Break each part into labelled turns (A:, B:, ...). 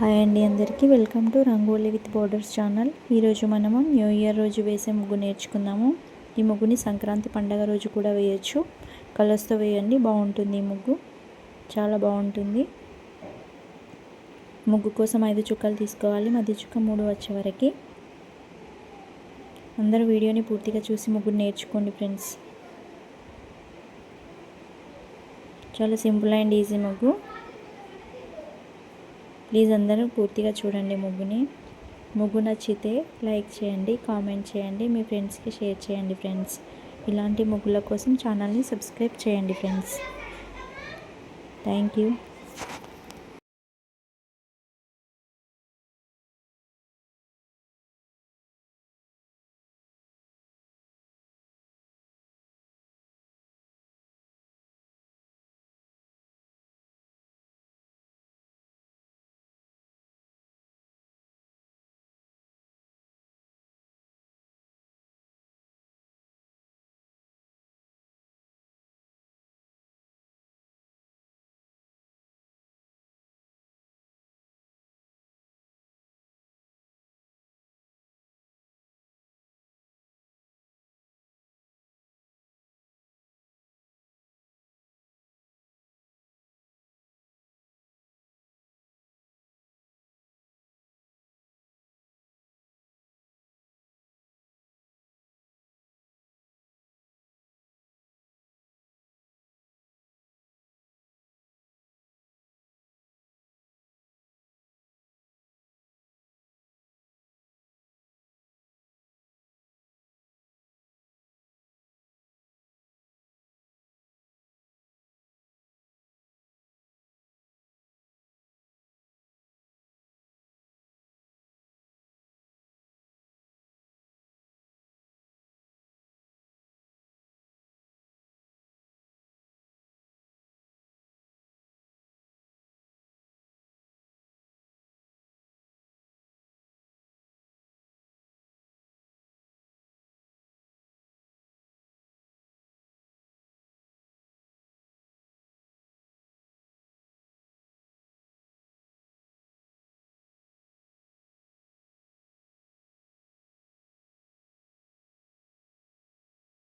A: Hi అండి అందరికీ. Welcome to rangoli with borders channel. ఈరోజు మనము న్యూ ఇయర్ రోజు వేసే ముగ్గు నేర్చుకుందాము. ఈ ముగ్గుని సంక్రాంతి పండగ రోజు కూడా వేయచ్చు. కలర్స్తో వేయండి బాగుంటుంది ఈ ముగ్గు. చాలా బాగుంటుంది. ముగ్గు కోసం ఐదు చుక్కలు తీసుకోవాలి. మధ్య చుక్క మూడు వచ్చే వరకు. అందరూ వీడియోని పూర్తిగా చూసి ముగ్గురు నేర్చుకోండి ఫ్రెండ్స్. చాలా సింపుల్ అండ్ ఈజీ ముగ్గు. ప్లీజ్ అందరూ పూర్తిగా చూడండి ముగ్గుని. ముగ్గు నచ్చితే లైక్ చేయండి కామెంట్ చేయండి మీ ఫ్రెండ్స్కి షేర్ చేయండి ఫ్రెండ్స్. ఇలాంటి ముగ్గుల కోసం ఛానల్ని సబ్స్క్రైబ్ చేయండి ఫ్రెండ్స్. Thank you.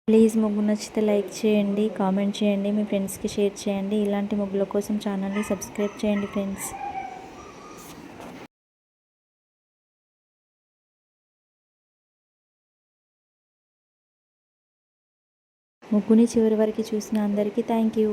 A: ప్లీజ్ ముగ్గు నచ్చితే లైక్ చేయండి కామెంట్ చేయండి మీ ఫ్రెండ్స్కి షేర్ చేయండి. ఇలాంటి ముగ్గుల కోసం ఛానల్ని సబ్స్క్రైబ్ చేయండి ఫ్రెండ్స్. ముగ్గుని చివరి వరకు చూసిన అందరికీ థ్యాంక్ యూ.